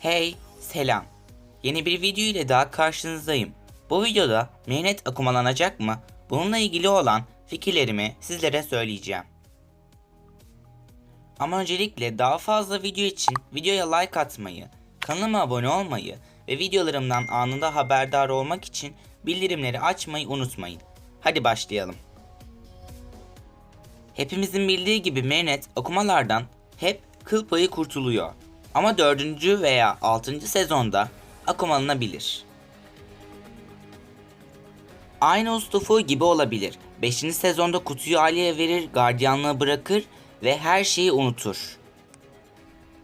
Hey, selam. Yeni bir video ile daha karşınızdayım. Bu videoda mehnet akumalanacak mı? Bununla ilgili olan fikirlerimi sizlere söyleyeceğim. Ama öncelikle daha fazla video için videoya like atmayı, kanalıma abone olmayı ve videolarımdan anında haberdar olmak için bildirimleri açmayı unutmayın. Hadi başlayalım. Hepimizin bildiği gibi Mehmet okumalardan hep kıl payı kurtuluyor. Ama 4. veya 6. sezonda akumalanabilir. Aynı Ustufu gibi olabilir. 5. sezonda kutuyu Ali'ye verir, gardiyanlığı bırakır ve her şeyi unutur.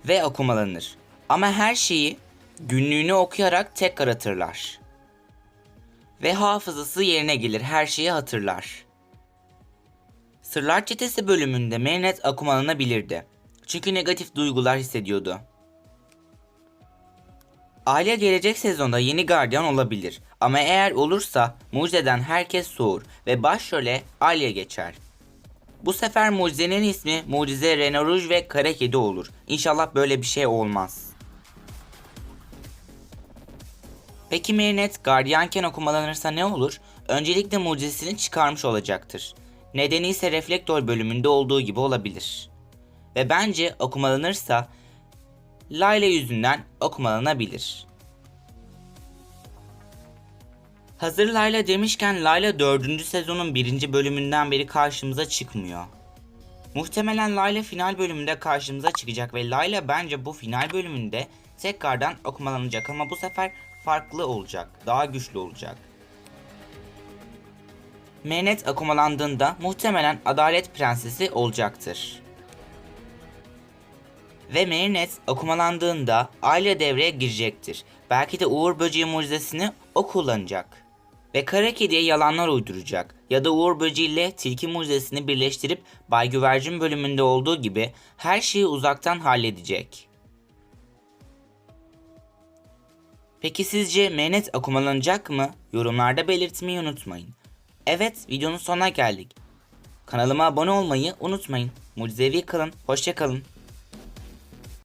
Ve akumalanır. Ama her şeyi günlüğünü okuyarak tekrar hatırlar. Ve hafızası yerine gelir, her şeyi hatırlar. Sırlar Çetesi bölümünde Mehmet akumalanabilirdi. Çünkü negatif duygular hissediyordu. Aile gelecek sezonda yeni gardiyan olabilir. Ama eğer olursa mucizeden herkes soğur ve başrole Alya geçer. Bu sefer mucizenin ismi Mucize Reno Rouge ve Kara Kedi olur. İnşallah böyle bir şey olmaz. Peki Merinet gardiyanken okumalanırsa ne olur? Öncelikle mucizesini çıkarmış olacaktır. Nedeni ise reflektör bölümünde olduğu gibi olabilir. Ve bence okumalanırsa Layla yüzünden okumalanabilir. Hazır Layla demişken Layla 4. sezonun 1. bölümünden beri karşımıza çıkmıyor. Muhtemelen Layla final bölümünde karşımıza çıkacak ve Layla bence bu final bölümünde tekrardan okumalanacak ama bu sefer farklı olacak, daha güçlü olacak. Mehmet akumalandığında muhtemelen Adalet Prensesi olacaktır. Ve Merinet akumalandığında aile devreye girecektir. Belki de Uğur Böceği mucizesini o kullanacak. Ve Kara Kedi'ye yalanlar uyduracak. Ya da Uğur Böceği ile Tilki mucizesini birleştirip Bay Güvercin bölümünde olduğu gibi her şeyi uzaktan halledecek. Peki sizce Mehmet akumalanacak mı? Yorumlarda belirtmeyi unutmayın. Evet videonun sonuna geldik. Kanalıma abone olmayı unutmayın. Mucizevi kalın, hoşçakalın.